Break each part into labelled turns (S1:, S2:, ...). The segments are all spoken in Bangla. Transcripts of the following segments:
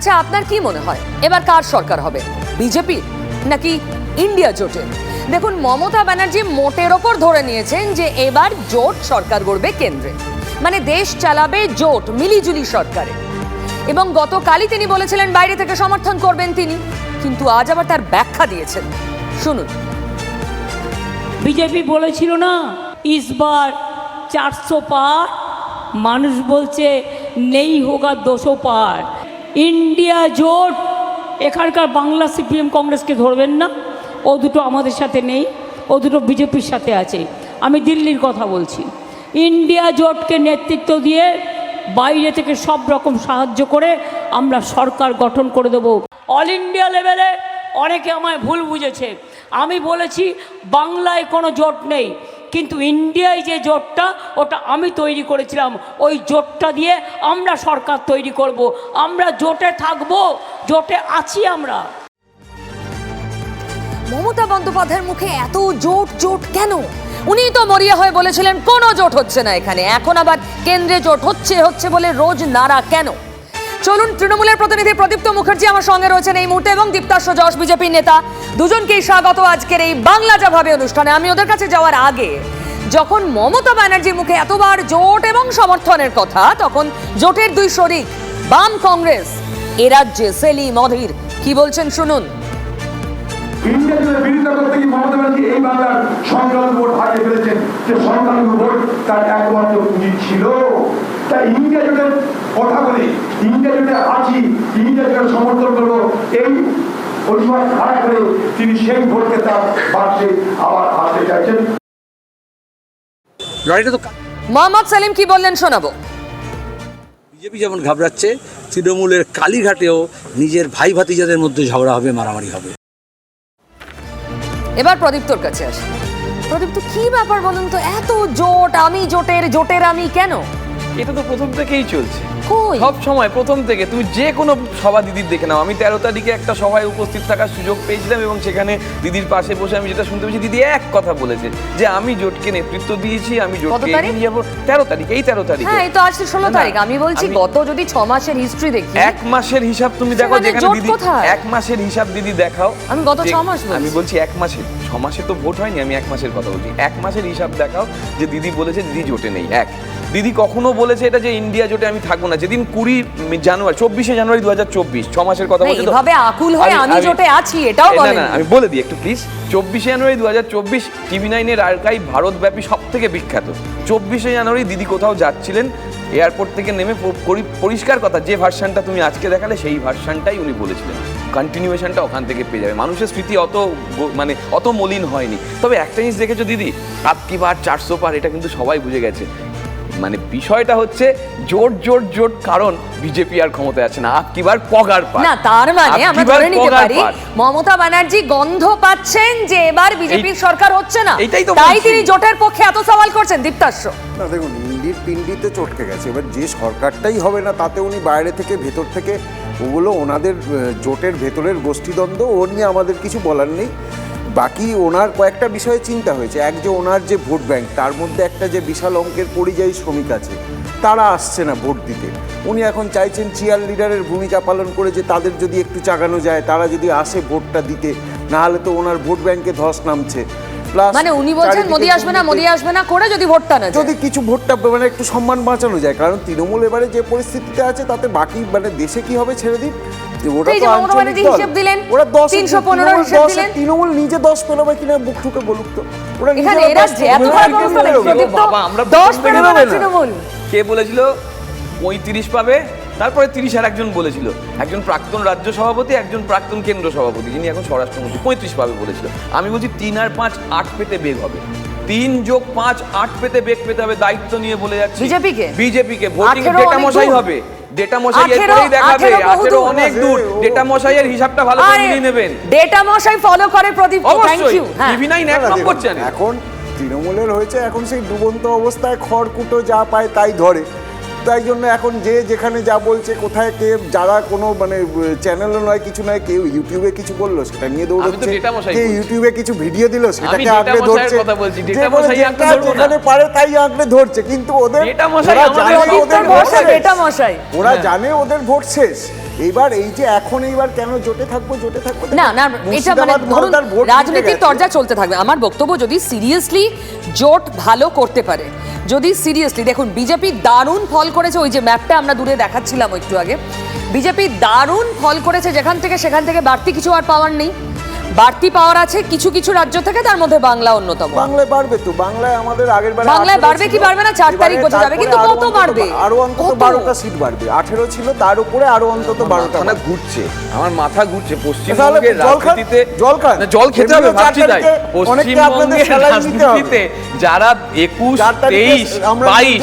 S1: আচ্ছা আপনার কি মনে হয়? এবার কার সরকার হবে? বিজেপি নাকি ইন্ডিয়া জোটের? দেখুন, মমতা ব্যানার্জি মোটের ওপর ধরে নিয়েছেন যে এবার জোট সরকার গড়বে কেন্দ্রে। মানে দেশ চালাবে জোট, মিলিজুলি সরকারে। এবং গতকালই তিনি বলেছিলেন, বাইরে থেকে সমর্থন করবেন তিনি। কিন্তু আজ আবার তার ব্যাখ্যা দিয়েছেন। শুনুন।
S2: বিজেপি বলেছিল না ইসবার চারশো পার, মানুষ বলছে, নেই হোগা দুশো পার। ইন্ডিয়া জোট, এখানকার বাংলা সিপিএম কংগ্রেসকে ধরবেন না। ও দুটো আমাদের সাথে নেই, ও দুটো বিজেপির সাথে আছে। আমি দিল্লির কথা বলছি। ইন্ডিয়া জোটকে নেতৃত্ব দিয়ে বাইরে থেকে সব রকম সাহায্য করে আমরা সরকার গঠন করে দেব। অল ইন্ডিয়া লেভেলে অনেকে আমায় ভুল বুঝেছে। আমি বলেছি, বাংলায় কোনো জোট নেই। কিন্তু ইন্ডিয়ায় যে জোটটা, ওটা আমি তৈরি করেছিলাম। ওই জোটটা দিয়ে আমরা সরকার তৈরি করব। আমরা জোটে থাকব, জোটে আছি আমরা।
S1: মমতা বন্দ্যোপাধ্যায়ের মুখে এত জোট জোট কেন? উনি তো মরিয়া হয়ে বলেছিলেন, কোনো জোট হচ্ছে না এখানে। এখন আবার কেন্দ্রে জোট হচ্ছে হচ্ছে বলে রোজ নারা কেন? চলুন, তৃণমূলের প্রতিনিধি প্রদীপ্ত মুখার্জি আমার সঙ্গে রয়েছেন এই মুহূর্তে এবং দীপ্তাশ্ব যশ বিজেপির নেতা। দুজনকেই স্বাগত আজকের এই বাংলা যা ভাবে অনুষ্ঠানে। আমি ওদের কাছে যাওয়ার আগে, যখন মমতা ব্যানার্জির মুখে এতবার জোট এবং সমর্থনের কথা, তখন জোটের দুই শরিক, বাম কংগ্রেস, এ রাজ্যে সেলিম অধীর কি বলছেন শুনুন।
S3: এই বাংলার সংখ্যালঘু ভোট হারিয়ে ফেলেছেন। যে সংখ্যালঘু ভোট তার একমাত্র পুঁজি ছিল। তাই ইন্ডিয়া জোটের কথা বলি জোটে আছি জোটের সমর্থন করব। এই অজুহাত খাড়া করে তিনি সেই ভোটকে তার বাক্সে আবার আসতে চাইছেন।
S1: মোহাম্মদ সেলিম কি বললেন শোনাবো।
S4: বিজেপি যেমন ঘাবড়াচ্ছে তৃণমূলের কালীঘাটেও নিজের ভাই ভাতিজাদের মধ্যে ঝগড়া হবে মারামারি হবে।
S1: এবার প্রদীপ্তর কাছে আসি। প্রদীপ্ত কি ব্যাপার বলুন তো? এত জোট আমি জোটের জোটের আমি কেন?
S5: এটা তো প্রথম থেকেই চলছে।
S1: কই?
S5: সব সময় প্রথম থেকে তুমি যে কোনো সভা দিদির দেখে নাও। আমি তেরো তারিখে একটা সভায় উপস্থিত থাকার সুযোগ পেয়েছিলাম এবং সেখানে দিদির পাশে বসে আমি যেটা শুনতে পেয়েছি দিদি এক কথা বলেছে যে আমি জোটকে নেতৃত্ব দিয়েছি আমি জোটকে এগিয়ে যাব। তেরো তারিখ এই তেরো তারিখে।
S1: হ্যাঁ এই তো আজ ষোলো তারিখ। আমি বলছি গত যদি ছ মাসের হিস্ট্রি দেখি
S5: এক মাসের হিসাব তুমি দেখো যেখানে দিদি? এক মাসের হিসাব দিদি দেখাও।
S1: আমি গত ছ মাস
S5: আমি বলছি এক মাসের ছ মাসে তো ভোট হয়নি আমি এক মাসের কথা বলছি। এক মাসের হিসাব দেখাও যে দিদি বলেছে দিদি জোটে নেই এক। দিদি কখনো বলেছে এটা যে ইন্ডিয়া জোটে আমি থাকব না যেদিন কুড়ি জানুয়ারি চব্বিশে জানুয়ারি দু হাজার চব্বিশ ছ মাসের কথা
S1: না,
S5: বলছে
S1: এভাবে আকুল হয়ে আমি জোটে আছি, এটাও
S5: এ, না, আমি বলে দিই একটু প্লিজ চব্বিশে জানুয়ারি দু হাজার চব্বিশ টিভি নাইনের আর্কাইভ ভারতব্যাপী সব থেকে বিখ্যাত। চব্বিশে জানুয়ারি দিদি কোথাও যাচ্ছিলেন এয়ারপোর্ট থেকে নেমে পরিষ্কার কথা যে ভার্সানটা তুমি আজকে দেখালে সেই ভার্সানটাই উনি বলেছিলেন। কন্টিনিউয়েশনটা ওখান থেকে পেয়ে যাবে। মানুষের স্মৃতি অত মানে অত মলিন হয়নি। তবে একটা জিনিস দেখেছ দিদি? আপকি বার চারশো পার এটা কিন্তু সবাই বুঝে গেছে। মানে বিষয়টা হচ্ছে জোট জোট জোট কারণ বিজেপি আর ক্ষমতায় আছে না। আপকি বার পগার পার?
S1: না তার মানে আমরা ধরে নিতে পারি মমতা ব্যানার্জি গন্ধ পাচ্ছেন যে এবার বিজেপির সরকার হচ্ছে না।
S5: এইটাই তো
S1: তাই তিনি জোটের পক্ষে এত সওয়াল করছেন দীপ্তাশ্ব
S6: না দেখুন ইন্ডির পিন্ডিতে চটকে গেছে। এবার যে সরকারটাই হবে না তাতে উনি বাইরে থেকে ভেতর থেকে ওগুলো ওনাদের জোটের ভেতরের গোষ্ঠীদ্বন্দ্ব ও নিয়ে আমাদের কিছু বলার নেই। বাকি ওনার কয়েকটা বিষয়ে চিন্তা হয়েছে। এক যে ওনার যে ভোট ব্যাংক তার মধ্যে একটা যে বিশাল অঙ্কের পরিযায়ী শ্রমিক আছে তারা আসছে না ভোট দিতে। উনি এখন চাইছেন চিয়ার লিডারের ভূমিকা পালন করে যে তাদের যদি একটু চাগানো যায় তারা যদি আসে ভোটটা দিতে না হলে তো ওনার ভোট ব্যাংকে ধস নামছে।
S1: মানে উনি বলছেন মোদি আসবে না মোদি আসবে না করে যদি ভোটটা না
S6: যদি কিছু ভোটটা মানে একটু সম্মান বাঁচানো যায় কারণ তৃণমূল এবারে যে পরিস্থিতিতে আছে তাতে বাকি মানে দেশে কি হবে ছেড়ে দিন? ওরা তো আঞ্চলিক
S1: ব্যানার্জি
S6: দল।
S1: হিসেব দিলেন,
S6: ওরা দশ
S1: 315
S6: তৃণমূল
S1: হিসেব দিলেন।
S6: তৃণমূল নিজে দশ পেরোবে কিনা বুক ঠুকে বলুক তো। ওরা
S1: এখানে এরা এত খারাপ অবস্থা
S6: পেরোবে
S1: দেখছি,
S6: না।
S1: প্রদীপ্ত
S5: বাবা, আমরা
S1: দশ
S5: প্রথম
S1: না। তৃণমূল।
S5: কে বলেছিল? পঁয়ত্রিশ পাবে তারপরে তিরিশ আর একজন বলেছিল। একজন প্রাক্তন রাজ্য সভাপতি একজন প্রাক্তন কেন্দ্র সভাপতি যিনি এখন স্বরাষ্ট্রমন্ত্রী পঁয়ত্রিশ পাবে বলেছিল। আমি বলছি তিন আর পাঁচ আট পেতে বেগ হবে। তিন যোগ পাঁচ আট পেতে বেগ পেতে হবে দায়িত্ব নিয়ে বলে যাচ্ছে।
S1: BJP কে?
S5: বিজেপিকে ভোটিং ডেটা মশাই হবে। ডেটা মশাই এরপরেই দেখাবে।
S1: আঠেরো বহু
S5: আঠেরো
S1: দূর।
S5: অনেক দূর। ডেটা মশাইয়ের হিসাবটা ভালো করে নিয়ে নেবেন।
S1: ডেটা মশাই ফলো করে প্রদীপ থ্যাংক ইউ হ্যাঁ।
S5: টিভি নাইন এক নম্বর চ্যানেল
S6: এখন তৃণমূলের হয়েছে এখন সেই ডুবন্ত অবস্থায় খড়কুটো যা পায় তাই ধরে। তাই জন্য এখন যে যেখানে যা বলছে কোথায় কে যারা কোনো মানে চ্যানেলও নয় কিছু নয় কেউ ইউটিউবে কিছু বলল সেটা নিয়ে দৌড়চ্ছে।
S5: বলছি।
S6: ইউটিউবে কিছু ভিডিও দিল সেটাকে আঁকড়ে ধরছে।
S5: কথা
S6: যে বলে যেটা যেখানে পারে তাই আঁকড়ে ধরছে। কিন্তু ওদের ওরা জানে ওদের ভোট শেষ। ওরা
S5: হ্যাঁ।
S6: জানে ওদের ভোট শেষ। এইবার এই যে এখন এইবার কেন জোটে থাকব জোটে থাকব
S1: না না এটা মানে ধরুন
S6: রাজনৈতিক।
S1: তরজা চলতে থাকবে। আমার বক্তব্য যদি সিরিয়াসলি জোট ভালো করতে পারে যদি সিরিয়াসলি দেখুন বিজেপি দারুণ ফল করেছে ওই যে ম্যাপটা আমরা দূরে দেখাচ্ছিলাম একটু আগে। বিজেপি দারুণ ফল করেছে যেখান থেকে সেখান থেকে বাড়তি কিছু আর পাওয়ার নেই। বাড়তি পাওয়ার আছে কিছু কিছু রাজ্য থেকে তার মধ্যে বাংলা অন্যতম
S6: বাংলায় বাড়বে তো বাংলায় আমাদের আগের বারে
S1: বাংলায় বাড়বে কি বাড়বে না? চার তারিখ বোঝা যাবে, কিন্তু কত বাড়বে?
S6: আরও অন্তত? বারোটা সিট বাড়বে আঠেরো ছিল তার উপরে আরও অন্তত বারোটা বাড়বে।
S5: ঘুরছে আমার মাথা ঘুরছে পশ্চিমবঙ্গের রাজনীতিতে
S6: জল খান।
S5: না, জল খেতে হবে ভাবছি তাই
S6: তারিখে অনেককে আপনাদের
S5: পশ্চিমবঙ্গের। রাজনীতিতে যারা একুশ তেইশ
S6: আমরা
S5: বাইশ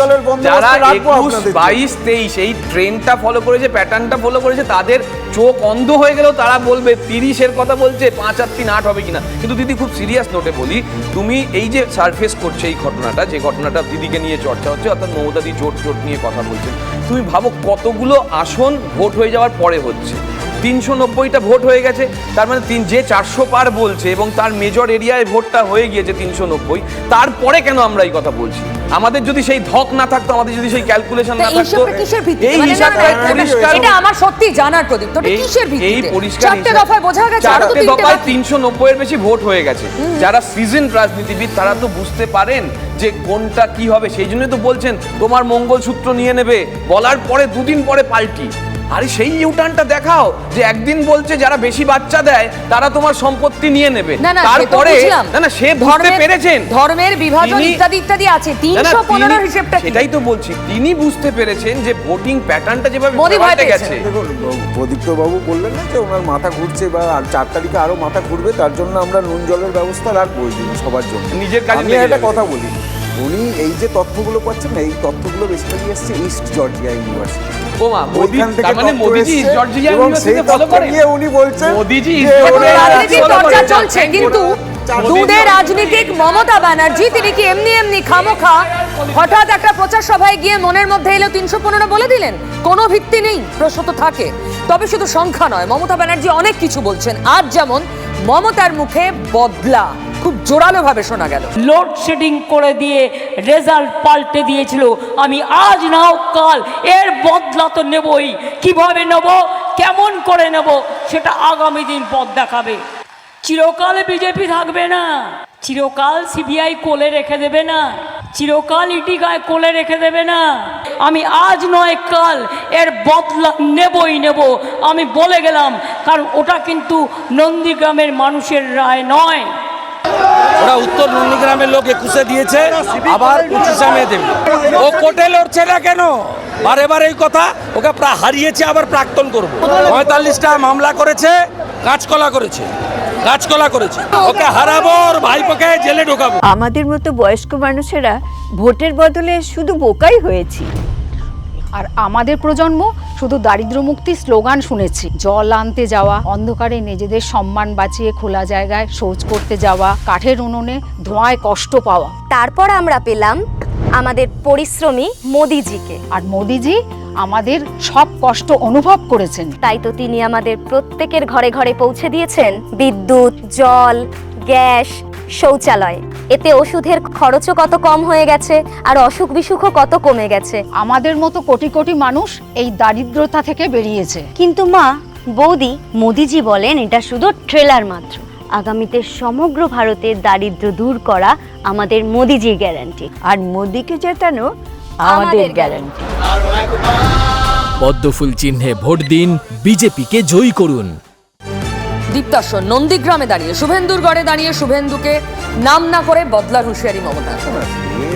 S5: যারা একুশ। বাইশ তেইশ এই ট্রেনটা ফলো করেছে প্যাটার্নটা ফলো করেছে তাদের চোখ অন্ধ হয়ে গেলেও তারা বলবে তিরিশের কথা বলছে পাঁচ আর তিন আট হবে কিনা। কিন্তু দিদি খুব সিরিয়াস নোটে বলি, তুমি এই যে সারফেস করছে এই ঘটনাটা, যে ঘটনাটা দিদিকে নিয়ে চর্চা হচ্ছে, অর্থাৎ মমতাদি জোট জোট নিয়ে কথা বলছেন তুমি ভাবো কতগুলো আসন ভোট হয়ে যাওয়ার পরে হচ্ছে। তিনশো নব্বইটা ভোট হয়ে গেছে, তার মানে তিন, যে চারশো পার বলছে এবং তার মেজর এরিয়ায় ভোটটা হয়ে গিয়েছে তিনশো নব্বই, তারপরে কেন আমরা এই কথা বলছি? আমাদের যদি সেই ধক না থাকতো আমাদের যদি সেই ক্যালকুলেশন না থাকতো
S1: ভিত্তিতে?
S5: এই
S1: মানে
S5: হিসাবটা
S1: না, না,
S5: পরিষ্কার
S1: এটা আমার সত্যি জানার প্রদীপ। তো
S5: এটা
S1: কিসের
S5: এই পরিষ্কার
S1: চারটে দফায় বোঝা গেছে আর তো
S5: দফায়
S1: বাকি।
S5: তিনশো নব্বই এর বেশি ভোট হয়ে গেছে। যারা সিজন রাজনীতিবিদ তারা তো বুঝতে পারেন যে কোনটা কি হবে। সেই জন্যই তো বলছেন তোমার মঙ্গলসূত্র নিয়ে নেবে বলার পরে দুদিন পরে পাল্টি। আরে সেই ইউটার্নটা দেখাও যে একদিন বলছে যারা বেশি বাচ্চা দেয় তারা তোমার সম্পত্তি নিয়ে নেবে।
S1: না না
S5: তারপরে না না সে বুঝতে পেরেছেন।
S1: ধর্মের বিভাজন ইত্যাদি ইত্যাদি আছে।
S5: না, না,
S1: তিনশো পনেরো
S5: তিনি-
S1: হিসেবটা কি?
S5: সেটাই তো বলছি। তিনি বুঝতে পেরেছেন যে ভোটিং প্যাটার্নটা যেভাবে
S1: মোদি ভয়
S5: গেছে।
S6: প্রদীপ্ত বাবু বললেন না যে ওনার মাথা ঘুরছে বা আর চার তারিখে আরও মাথা ঘুরবে তার জন্য আমরা নুন জলের ব্যবস্থা রাখব ওই দিন সবার জন্য।
S5: নিজের কাজে
S6: আমি একটা কথা বলি। উনি এই যে তথ্যগুলো পাচ্ছেন না এই তথ্যগুলো বেসিক্যালি এসছে ইস্ট জর্জিয়া ইউনিভার্সিটি
S5: ওমা মোদি তার মানে মোদিজি জর্জিয়া ইউনিভার্সিটিতে ফলো করেন
S6: উনি বলছেন
S5: মোদিজি follow
S1: চর্চা চলছে কিন্তু দুধে রাজনীতিক মমতা ব্যানার্জি তিনি কি এমনি এমনি খামোখা? হঠাৎ একটা প্রচার সভায় গিয়ে মনের মধ্যে এলো তিনশো পনেরো বলে দিলেন? কোনো ভিত্তি নেই প্রশ্ন তো থাকে। তবে শুধু সংখ্যা নয় মমতা ব্যানার্জি অনেক কিছু বলছেন। আজ যেমন মমতার মুখে বদলা। খুব জোরালো ভাবে শোনা গেল।
S2: লোডশেডিং করে দিয়ে রেজাল্ট পাল্টে দিয়েছিল। আমি আজ না কাল এর বদলা তো নেবই। কীভাবে নেব? কেমন করে নেব? সেটা আগামী দিন পথ দেখাবে। চিরকাল বিজেপি থাকবে না। চিরকাল সিবিআই কোলে রেখে দেবে না। চিরকাল ইডি গায়ে কোলে রেখে দেবে না। আমি আজ নয় কাল এর বদলা নেবই নেব। আমি বলে গেলাম কারণ ওটা কিন্তু নন্দীগ্রামের মানুষের রায় নয়।
S7: ওরা উত্তর নন্দীগ্রামের লোক একুশে দিয়েছে আবার পঁচিশে মে দেবে। ও কোর্টে লড়ছে না কেন? বারে বারে এই কথা ওকে প্রা- হারিয়েছে আবার প্রাক্তন করব। পঁয়তাল্লিশটা মামলা করেছে কাঁচকলা করেছে কাঁচকলা করেছে। ওকে হারাবো ভাইপোকে জেলে ঢোকাবো।
S8: আমাদের মতো বয়স্ক মানুষেরা ভোটের বদলে শুধু বোকাই হয়েছি।
S9: আর আমাদের প্রজন্ম শুধু দারিদ্র মুক্তি স্লোগান শুনেছি জল আনতে যাওয়া অন্ধকারে নিজেদের সম্মান বাঁচিয়ে খোলা জায়গায় শৌচ করতে যাওয়া কাঠের উনুনে ধোঁয়ায় কষ্ট পাওয়া।
S10: তারপর আমরা পেলাম আমাদের পরিশ্রমী মোদিজিকে।
S9: আর মোদিজি আমাদের সব কষ্ট অনুভব করেছেন।
S10: তাই তো তিনি আমাদের প্রত্যেকের ঘরে ঘরে পৌঁছে দিয়েছেন। বিদ্যুৎ জল গ্যাস শৌচালয়। এতে ওষুধের খরচও কত কম হয়ে গেছে আর অসুখ বিসুখও কত কমে গেছে।
S9: আমাদের মতো কোটি কোটি মানুষ এই দারিদ্রতা থেকে বেরিয়েছে।
S10: কিন্তু মা বৌদি মোদিজি বলেন এটা শুধু ট্রেলার মাত্র। আগামীতে সমগ্র ভারতের দারিদ্র দূর করা আমাদের মোদিজির গ্যারান্টি।
S8: আর মোদিকে জেতানো
S10: আমাদের
S8: আমাদের গ্যারান্টি।
S11: পদ্মফুল চিহ্নে ভোট দিন বিজেপিকে জয়ী করুন।
S1: দীপ্তাস্য নন্দীগ্রামে দাঁড়িয়ে শুভেন্দুর গড়ে দাঁড়িয়ে শুভেন্দুকে নাম না করে বদলার হুঁশিয়ারি মমতা।
S6: উনি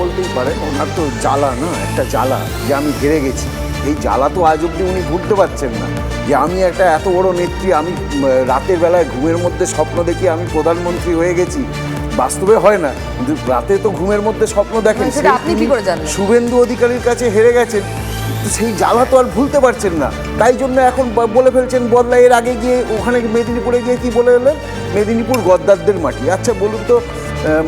S6: বলতেই পারেন, ওনার তো জ্বালা না, একটা জ্বালা যে আমি হেরে গেছি। এই জ্বালা তো আজ অব্দি উনি ঘুরতে পারছেন না। যে আমি একটা এত বড় নেত্রী, আমি রাতের বেলায় ঘুমের মধ্যে স্বপ্ন দেখি আমি প্রধানমন্ত্রী হয়ে গেছি বাস্তবে হয় না। কিন্তু রাতে তো ঘুমের মধ্যে স্বপ্ন দেখেন।
S1: আপনি কি করে জানলেন?
S6: শুভেন্দু অধিকারীর কাছে হেরে গেছেন। সেই জ্বালা তো আর ভুলতে পারছেন না। তাই জন্য এখন বলে ফেলছেন বদলা এর আগে গিয়ে ওখানে মেদিনীপুরে গিয়ে কি বলে এলেন? মেদিনীপুর গদ্দারদের মাটি। আচ্ছা বলুন তো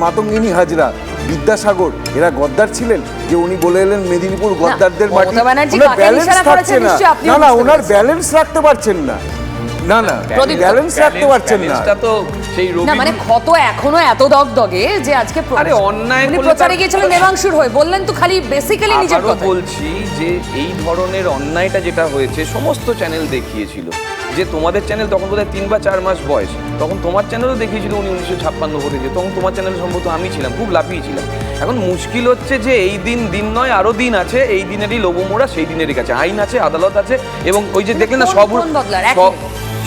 S6: মাতঙ্গিনী হাজরা বিদ্যাসাগর এরা গদ্দার ছিলেন? যে উনি বলে এলেন মেদিনীপুর গদ্দারদের মাটি। ব্যালেন্স থাকছে না। না ওনার ব্যালেন্স রাখতে পারছেন না। না না
S1: প্রদীপ্ত।
S6: ব্যালেন্স রাখতে পারছেন না।
S5: Balance টা তো সেই রবি
S1: না মানে ক্ষত এখনও এত দগদগে যে আজকে
S5: আরে অন্যায়
S1: উনি
S5: করলে
S1: প্রচারে গিয়েছিলেন দেবাংশুর হয়ে। বললেন তো খালি বেসিক্যালি নিজের কথা
S5: বলছি যে এই ধরনের অন্যায়টা যেটা হয়েছে সমস্ত চ্যানেল দেখিয়েছিল। যে তোমাদের চ্যানেল তখন বোধহয় তিন বা চার মাস বয়স। তখন তোমার চ্যানেলও দেখিয়েছিল উনি উনিশশো ছাপ্পান্ন ভোটে যে তখন তোমার চ্যানেল সম্ভবত আমি ছিলাম খুব লাফিয়েছিলাম। এখন মুশকিল হচ্ছে যে এই দিন দিন নয় আরও দিন আছে এই দিনেরই লোবমোড়া সেই দিনেরই কাছে। আইন আছে আদালত আছে এবং ওই যে দেখলেন না সব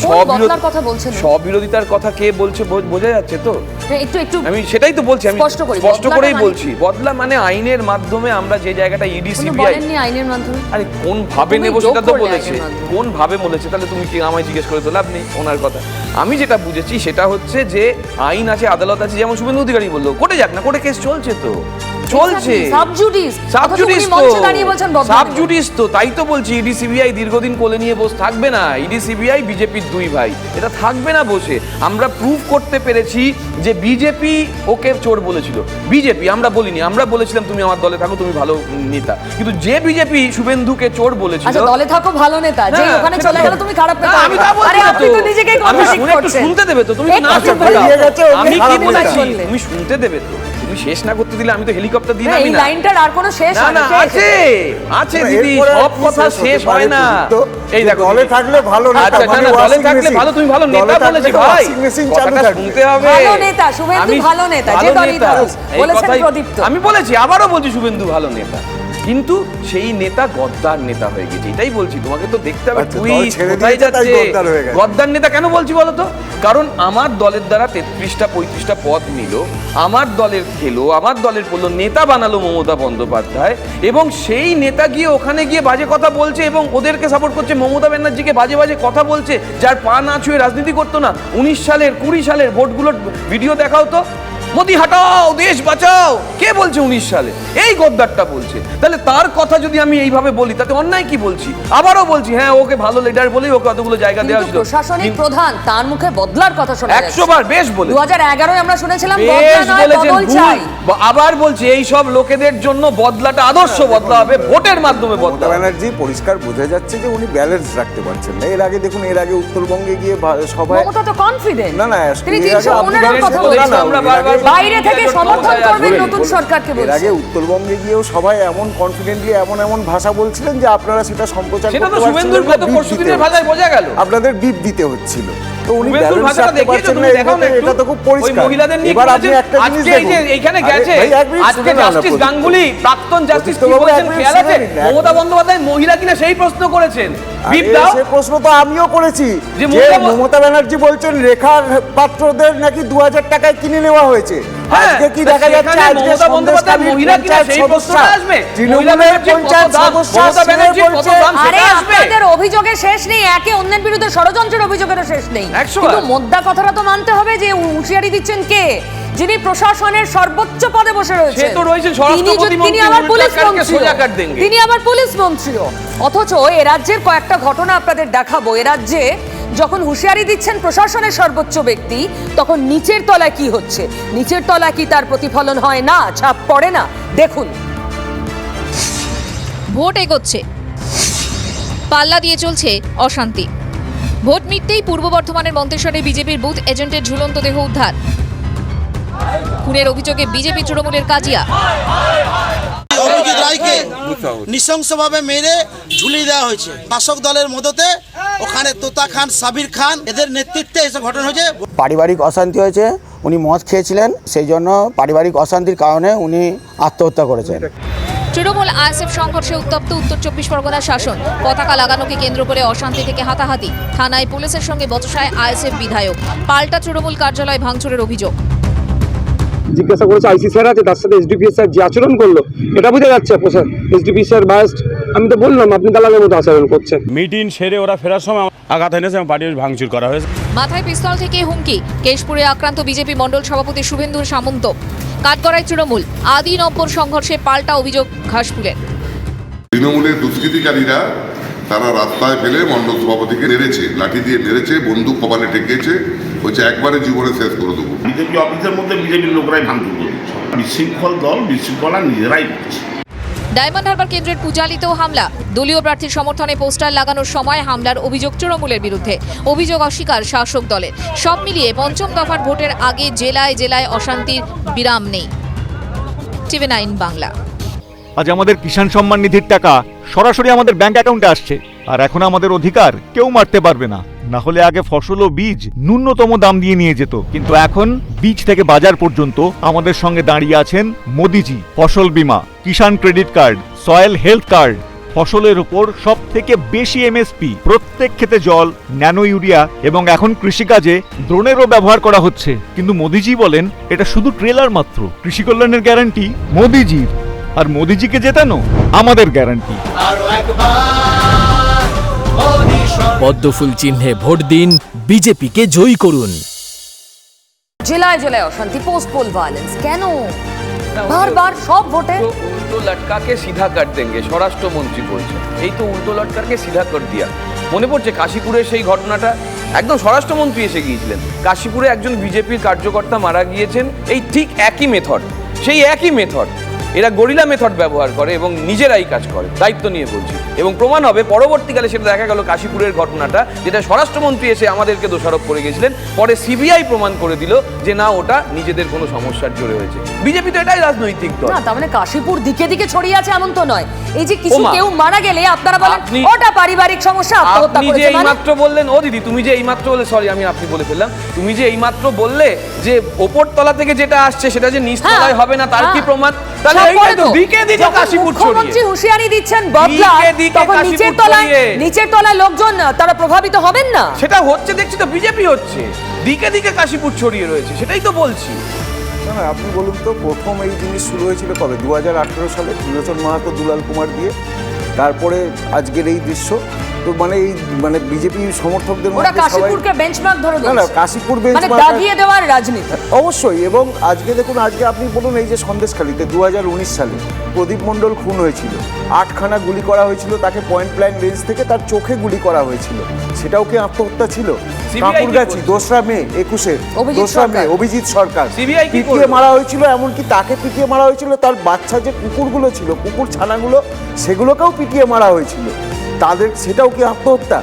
S1: বদলার? কথা বলছেন?
S5: স্ববিরোধিতার কথা কে বলছে বোঝা যাচ্ছে তো?
S1: হ্যাঁ, একটু একটু
S5: আমি সেটাই তো বলছি আমি
S1: স্পষ্ট করি,
S5: স্পষ্ট করেই
S1: মানে
S5: বলছি। বদলা মানে আইনের মাধ্যমে আমরা যে জায়গাটা ইডি
S1: উনি
S5: সিবিআই
S1: আইনের মাধ্যমে?
S5: আরে কোন ভাবে নেব সেটা তো বলেছে। কোন ভাবে বলেছে? তাহলে তুমি কি আমায় জিজ্ঞেস করে তো লাভ নেই? ওনার কথা। আমি যেটা বুঝেছি সেটা হচ্ছে যে আইন আছে আদালত আছে যেমন শুভেন্দু অধিকারী বলল। কোর্টে যাক না কোর্টে কেস চলছে তো। চলছে।
S1: সাবজুডিস
S5: সাবজুডিস তো।
S1: মঞ্চে দাঁড়িয়ে বলছেন
S5: সাবজুডিস তো। তাই তো বলছি ইডি সিবিআই দীর্ঘদিন কোলে নিয়ে বসে থাকবে না। ইডি সিবিআই বিজেপির দুই ভাই। এটা থাকবে না বসে। আমরা প্রুভ করতে পেরেছি যে বিজেপি ওকে চোর বলেছিল। বিজেপি আমরা বলিনি। আমরা বলেছিলাম তুমি আমার দলে থাকো তুমি ভালো নেতা। কিন্তু যে বিজেপি শুভেন্দুকে চোর বলেছিল
S1: আচ্ছা দলে থাকো ভালো নেতা। যে ওখানে চলে গেল তুমি খারাপ নেতা।
S5: আমি তা বলছি
S1: আরে
S5: না
S1: আপনি
S5: তো। একটু
S1: করছেন।
S5: শুনতে দেবে তো। তুমি না
S1: শুনতে
S5: আমি কি বলেছি। তুমি শুনতে দেবে তো। তুমি শেষ না করতে দিলে আমি তো হেলিকপ্টার দিই
S1: না,
S5: না
S1: এই লাইনটার আর কোনো শেষ
S5: না
S1: হয়
S5: না। আছে আছে দিদি সব কথা
S6: শেষ
S5: হয় না। এই দেখো
S6: দলে থাকলে ভালো নেতা,
S5: আচ্ছা না
S6: মানে
S5: না দলে থাকলে ভালো তুমি ভালো নেতা বলেছি ভাই।
S6: মেশিন চালু
S5: কথাটা শুনতে হবে।
S1: ভালো নেতা, শুভেন্দু ভালো নেতা, যে দলই বলেছেন প্রদীপ্ত।
S5: আমি বলেছি আবারও বলছি শুভেন্দু ভালো নেতা। কিন্তু সেই নেতা গদ্দার নেতা হয়ে গেছে এটাই বলছি তোমাকে তো দেখতে হবে
S6: আচ্ছা,
S5: তুই কোথায় যাচ্ছে?
S6: গদ্দার
S5: গদ্দার নেতা কেন বলছি বলো তো? কারণ আমার দলের দ্বারা তেত্রিশটা পঁয়ত্রিশটা পদ নিল আমার দলের খেলো আমার দলের পড়ল নেতা বানালো মমতা বন্দ্যোপাধ্যায় এবং সেই নেতা গিয়ে ওখানে গিয়ে বাজে কথা বলছে এবং ওদেরকে সাপোর্ট করছে মমতা ব্যানার্জিকে বাজে বাজে কথা বলছে যার পা না ছুঁয়ে রাজনীতি করতো না। উনিশ সালের কুড়ি সালের ভোটগুলোর ভিডিও দেখাও তো। মোদি হাটাও দেশ বাঁচাও। কে বলছে উনিশ সালে? এই গদ্দারটা বলছে। তাহলে তার কথা যদি আমি এইভাবে বলি তাতে অন্যায় কি বলছি? আবারও বলছি হ্যাঁ ওকে ভালো লিডার বলেই ওকে অতগুলো জায়গা দেওয়া হয়েছিল।
S1: প্রশাসনিক প্রধান তার মুখে বদলার কথা শোনা যাচ্ছে।
S5: একশো বার বেশ বলে
S1: দু হাজার এগারোয় আমরা শুনেছিলাম
S5: বেশ বলেছেন
S1: চাই।
S5: আবার বলছি এই সব লোকেদের জন্য বদলাটা আদর্শ বদলা হবে ভোটের মাধ্যমে বদলা
S6: ব্যানার্জি পরিষ্কার বোঝা যাচ্ছে যে উনি ব্যালেন্স রাখতে পারছেন না। এর আগে দেখুন এর আগে উত্তরবঙ্গে গিয়ে ভা- সভায়
S1: মমতা তো কনফিডেন্ট
S6: না না
S1: তিনি
S6: এর
S1: কথা বলছেন।
S5: আমরা বারবার
S1: বাইরে থেকে সমর্থন করবেন নতুন সরকারকে
S6: আগে উত্তরবঙ্গে গিয়েও সবাই এমন কনফিডেন্টলি এমন এমন ভাষা বলছিলেন যে আপনারা সেটা সম্প্রচার
S5: সেটা তো শুভেন্দুর গত
S6: বিপ
S5: পরশু
S6: দিতে
S5: দিনের ভাষায় বোঝা গেল।
S6: আপনাদের বিপ দিতে হচ্ছিল। তো উনি ব্যালেন্স রাখতে পারছেন না এর
S5: দেখাও না
S6: মধ্যে,
S5: একটু।
S6: এটা তো খুব পরিষ্কার।
S5: মহিলাদের নিয়ে
S6: এবার আপনি একটা জিনিস
S5: আজকে এই যে
S6: দেখুন।
S5: এইখানে গেছে
S6: ভাই, এক মিনিট
S5: আজকে জাস্টিস গাঙ্গুলি প্রাক্তন জাস্টিস কি বলেছেন? খেয়াল আছে?
S6: শুনে নিন, এক
S5: মমতা বন্দ্যোপাধ্যায় মহিলা কিনা সেই প্রশ্ন করেছেন।
S6: সে প্রশ্ন তো আমিও করেছি।
S5: যে মমতা-
S6: ব্যানার্জি বলছেন রেখা পাত্রদের নাকি দু হাজার টাকায় কিনে নেওয়া হয়েছে।
S5: হ্যাঁ,
S6: আজকে কি দেখা যাচ্ছে? আজকে পঞ্চায়েত সদস্য। তৃণমূলের পঞ্চায়েত সে বলছে
S1: আপনাদের অভিযোগের শেষ নেই একে অন্যের বিরুদ্ধে ষড়যন্ত্রের অভিযোগেরও শেষ নেই। কিন্তু মোদ্দা কথাটা তো মানতে হবে যে হুঁশিয়ারি দিচ্ছেন কে? যিনি প্রশাসনের সর্বোচ্চ পদে বসে রয়েছেন।
S5: সে তো স্বরাষ্ট্র
S1: তিনি আবার পুলিশ
S5: দেঙ্গে।
S1: তিনি আবার পুলিশ মন্ত্রীও অথচ এ রাজ্যের কয়েকটা ঘটনা আপনাদের দেখাবো। এ রাজ্যে যখন হুঁশিয়ারি দিচ্ছেন প্রশাসনের সর্বোচ্চ ব্যক্তি তখন নিচের তলায় কি হচ্ছে? নিচের তলায় কি তার প্রতিফলন হয় না? ছাপ পড়ে না? দেখুন।
S12: ভোট এগোচ্ছে। পাল্লা দিয়ে চলছে অশান্তি। ভোট মিটতেই পূর্ব বর্ধমানের মন্তেশ্বরে বিজেপির বুথ এজেন্টের ঝুলন্ত দেহ উদ্ধার। খুনের অভিযোগে বিজেপি তৃণমূলের কাজিয়া।
S13: অভিজিৎ রায়কে নৃশংসভাবে মেরে ঝুলিয়ে দেওয়া হয়েছে। শাসক দলের মদতে ওখানে তোতা খান সাবির খান এদের নেতৃত্বে এসব ঘটনা হয়েছে।
S14: পারিবারিক অশান্তি হয়েছে উনি মদ খেয়েছিলেন সেই জন্য পারিবারিক অশান্তির কারণে উনি আত্মহত্যা করেছেন।
S12: তৃণমূল আইএসএফ সংঘর্ষে উত্তপ্ত উত্তর চব্বিশ পরগনার শাসন। পতাকা লাগানোকে কেন্দ্র করে অশান্তি থেকে হাতাহাতি। থানায় পুলিশের সঙ্গে বচসায় আইএসএফ বিধায়ক। পাল্টা তৃণমূল কার্যালয় ভাঙচুরের অভিযোগ।
S15: জিজ্ঞাসা করেছে আইসি স্যার আছে তার সাথে এসডিপিএস স্যার যে আচরণ করল এটা বোঝা যাচ্ছে এসডিপি স্যার বাস্ট আমি তো বললাম আপনি দালালের মতো আচরণ করছেন।
S16: মিটিং সেরে ওরা ফেরার সময় আঘাত এনেছে বাড়ি ভাঙচুর করা হয়েছে।
S12: মাথায় পিস্তল থেকে হুমকি। কেশপুরে আক্রান্ত বিজেপি মণ্ডল সভাপতি শুভেন্দু সামন্ত। কাঠগড়ায় তৃণমূল। আদি নব্বর সংঘর্ষে পাল্টা অভিযোগ ঘাসফুলের
S17: তৃণমূলের দুষ্কৃতিকারীরা তারা রাস্তায় ফেলে মণ্ডল সভাপতিকে মেরেছে লাঠি দিয়ে মেরেছে বন্দুক কপালে ঠেকিয়েছে হচ্ছে একবারে জীবনে শেষ করে দেবো।
S18: বিজেপি অফিসের মধ্যে বিজেপির লোকরাই ভাঙচুর করছে বিশৃঙ্খল দল বিশৃঙ্খলা নিজেরাই করছে।
S12: ডায়মন্ড হারবার কেন্দ্রের পূজালিতেও হামলা। দলীয় প্রার্থীর সমর্থনে পোস্টার লাগানোর সময় হামলার অভিযোগ তৃণমূলের বিরুদ্ধে। অভিযোগ অস্বীকার শাসক দলের। সব মিলিয়ে পঞ্চম দফার ভোটের আগে জেলায় জেলায় অশান্তির বিরাম নেই। নাইন বাংলা।
S18: আজ আমাদের কিষাণ সম্মান নিধির টাকা সরাসরি আমাদের ব্যাংক অ্যাকাউন্টে আসছে। আর এখন আমাদের অধিকার কেউ মারতে পারবে না। না হলে আগে ফসল ও বীজ ন্যূনতম দাম দিয়ে নিয়ে যেত। কিন্তু এখন বীজ থেকে বাজার পর্যন্ত আমাদের সঙ্গে দাঁড়িয়ে আছেন মোদিজি। ফসল বীমা, Kisan credit card, soil health card, ফসলের উপর সব থেকে বেশি এমএসপি, প্রত্যেক ক্ষেতে জল, ন্যানো ইউরিয়া এবং এখন কৃষিকাজে ড্রোনেরও ব্যবহার করা হচ্ছে। কিন্তু মোদিজি বলেন, এটা শুধু ট্রেলার মাত্র। কৃষি কল্যাণের গ্যারান্টি মোদিজির। আর মোদিজিকে জেতানো আমাদের গ্যারান্টি।
S11: পদ্মফুল চিহ্নে ভোট দিন বিজেপিকে জয়ী করুন।
S1: জেলায় জেলায় অশান্তি পোস্ট পোল ভায়োলেন্স কেন? বারবার সব ভোটে?
S5: উল্টো লটকাকে সিধা কাট দেঙ্গে স্বরাষ্ট্রমন্ত্রী বলছে এই তো উল্টো লটকাকে সিধা কর দিয়া। মনে পড়ছে কাশীপুরের সেই ঘটনাটা? একদম স্বরাষ্ট্রমন্ত্রী এসে গিয়েছিলেন। কাশীপুরে একজন বিজেপির কার্যকর্তা মারা গিয়েছেন এই ঠিক একই মেথড সেই একই মেথড এরা গরিলা মেথড ব্যবহার করে এবং নিজেরাই কাজ করে দায়িত্ব নিয়ে বলছি। এবং প্রমাণ হবে পরবর্তীকালে সেটা দেখা গেল কাশীপুরের ঘটনাটা যেটা স্বরাষ্ট্রমন্ত্রী এসে আমাদেরকে দোষারোপ করে গেছিলেন পরে সিবিআই প্রমাণ করে দিল যে না ওটা নিজেদের কোনো সমস্যার জোরে হয়েছে। বিজেপি তো এটাই রাজনৈতিক দল।
S1: না তার মানে কাশীপুর দিকে দিকে ছড়িয়ে আছে এমন তো নয়। এই যে কিছু কেউ মারা গেলে আপনারা বলেন ওটা পারিবারিক সমস্যা আত্মহত্যা
S5: আপনি যে
S1: মানে
S5: এইমাত্র বললেন ও দিদি তুমি যে এইমাত্র বলে সরি আমি আপনি বলে ফেললাম। তুমি যে এইমাত্র বললে যে ওপর তলা থেকে যেটা আসছে সেটা যে নিচ তলায় হবে না তার কি
S1: হ্যাঁ।
S5: প্রমাণ? তাহলে এইটাই তো
S1: তো।
S5: দিকে দিকে
S1: যখন
S5: কাশীপুর
S1: মুখ্যমন্ত্রী হুঁশিয়ারি দিচ্ছেন বদলা
S5: দিকে দিকে
S1: তখন নিচের তলায় নিচের তলায় লোকজন তারা প্রভাবিত হবেন না?
S5: সেটা হচ্ছে দেখছি তো বিজেপি হচ্ছে। দিকে দিকে কাশীপুর ছড়িয়ে রয়েছে সেটাই তো বলছি।
S6: না না আপনি বলুন তো প্রথম এই জিনিস শুরু হয়েছিল কবে? দু হাজার আঠারো সালে ত্রিলোচন মাহাতো দুলাল কুমার দিয়ে। তারপরে আজকের এই দৃশ্য। তো মানে এই মানে বিজেপি সমর্থকদের
S1: ওরা কাশীপুরকে বেঞ্চমার্ক ধরে
S6: না না। কাশীপুর
S1: মানে দাগিয়ে দেওয়ার রাজনীতি।
S6: অবশ্যই এবং আজকে দেখুন আজকে আপনি বলুন এই যে সন্দেশখালিতে দু সালে প্রদীপ মণ্ডল খুন হয়েছিল। আটখানা গুলি করা হয়েছিল তাকে পয়েন্ট প্ল্যান রেঞ্জ থেকে তার চোখে গুলি করা হয়েছিল। সেটাও কি আত্মহত্যা ছিল?
S5: CBI কি
S6: দোসরা মে একুশে দোসরা মে অভিজিৎ সরকার। পিটিয়ে মারা হয়েছিল এমনকি তাকে পিটিয়ে মারা হয়েছিল তার বাচ্চা যে কুকুরগুলো ছিল কুকুর ছানাগুলো সেগুলোকেও পিটিয়ে মারা হয়েছিল। তাদের সেটাও কি আত্মহত্যা?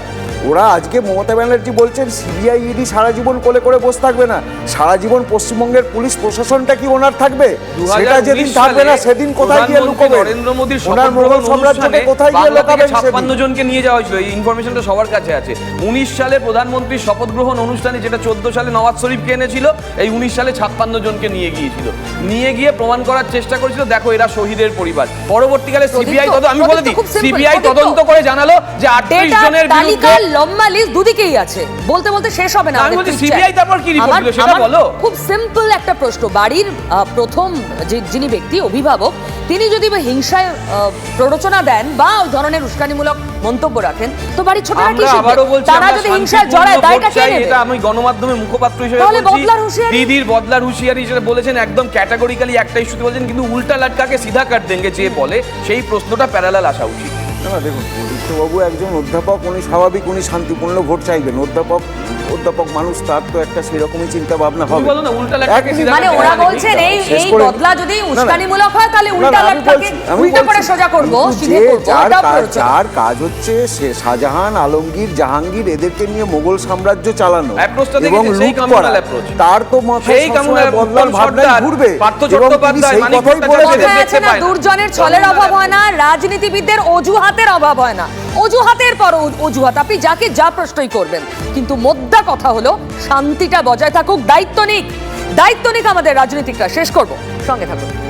S6: ওরা আজকে মমতা ব্যানার্জি বলছেন সিবিআই ইডি সারা জীবন কোলে করে বসে থাকবে না। সারা জীবন পশ্চিমবঙ্গের পুলিশ প্রশাসনটা কি ওনার থাকবে? সেটা যেদিন থাকবে না সেদিন কোথায় গিয়ে
S5: প্রধানমন্ত্রী
S6: লুকোবে?
S5: নরেন্দ্র মোদীর
S6: ওনার
S5: শপথ
S6: মোগল
S5: গ্রহণ
S6: সাম্রাজ্যকে
S5: অনুষ্ঠানে
S6: কোথায় গিয়ে লুকাবেন
S5: ছাপ্পান্ন জনকে নিয়ে যাওয়া হয়েছিল এই ইনফরমেশনটা সবার কাছে আছে। উনিশ সালে প্রধানমন্ত্রীর শপথ গ্রহণ অনুষ্ঠানে যেটা চোদ্দ সালে নওয়াজ শরীফকে এনেছিল এই উনিশ সালে ছাপ্পান্ন জনকে নিয়ে গিয়েছিল। নিয়ে গিয়ে প্রমাণ করার চেষ্টা করেছিল দেখো এরা শহীদের পরিবার। পরবর্তীকালে সিবিআই তদন্ত আমি বলে দিই সিবিআই তদন্ত করে জানালো যে আটত্রিশ জনের বিরুদ্ধে
S1: লম্বা লিস্ট দুদিকেই আছে বলতে বলতে শেষ হবে না
S5: আমি
S1: আমাদের।
S5: CBI তারপর কি
S1: আমার-
S5: দিল সেটা বলো।
S1: খুব সিম্পল একটা প্রশ্ন বাড়ির প্রথম যে যিনি ব্যক্তি অভিভাবক তিনি যদি বা হিংসায় প্ররোচনা দেন বা ওই ধরনের উস্কানিমূলক মন্তব্য রাখেন তো বাড়ির ছোটরা কি তারা যদি হিংসায় জড়ায় দায়টা কে নেবে
S5: এটা আমি গণমাধ্যমে মুখপাত্র হিসেবে
S1: তাহলে বদলার হুঁশিয়ারি?
S5: দিদির বদলার হুঁশিয়ারি হিসেবে বলেছেন একদম ক্যাটাগরিক্যালি একটা ইস্যুতে বলেছেন কিন্তু উল্টা লাটকাকে সিধা কাট দেঙ্গে যে বলে সেই প্রশ্নটা প্যারালাল আসা উচিত
S6: না না দেখুন প্রদীপ্তবাবু একজন অধ্যাপক উনি স্বাভাবিক উনি শান্তিপূর্ণ ভোট চাইবেন। অধ্যাপক অধ্যাপক মানুষ তার তো একটা সেরকমই চিন্তা ভাবনা হবে।
S5: উল্টা
S1: মানে ওরা বলছেন এই এই বদলা যদি। উস্কানিমূলক হয় তাহলে উল্টা লাটকাকে
S6: বলছি-
S1: করে সোজা করব সিধে
S6: যার কাজ- হচ্ছে সে শাহজাহান আলমগীর জাহাঙ্গীর এদেরকে নিয়ে মোগল সাম্রাজ্য চালানো এবং লুট করা। তার তো মাথায় সবসময় বদলার
S5: সর্দার,
S6: ঘুরবে।
S5: পার্থ
S6: এবং তিনি
S5: চট্টোপাধ্যায়,
S6: সেই কথাই বলেছেন।
S1: দুর্জনের ছলের অভাব হয় না রাজনীতিবিদদের অজুহাতের অভাব হয় না। অজুহাতের পর অজুহাত, আপনি যাকে যা প্রশ্নই করবেন। কিন্তু মোদ্দা কথা হলো, শান্তিটা বজায় থাকুক, দায়িত্ব নিক। দায়িত্ব নিক আমাদের রাজনীতিকরা। শেষ করব। সঙ্গে থাকুন।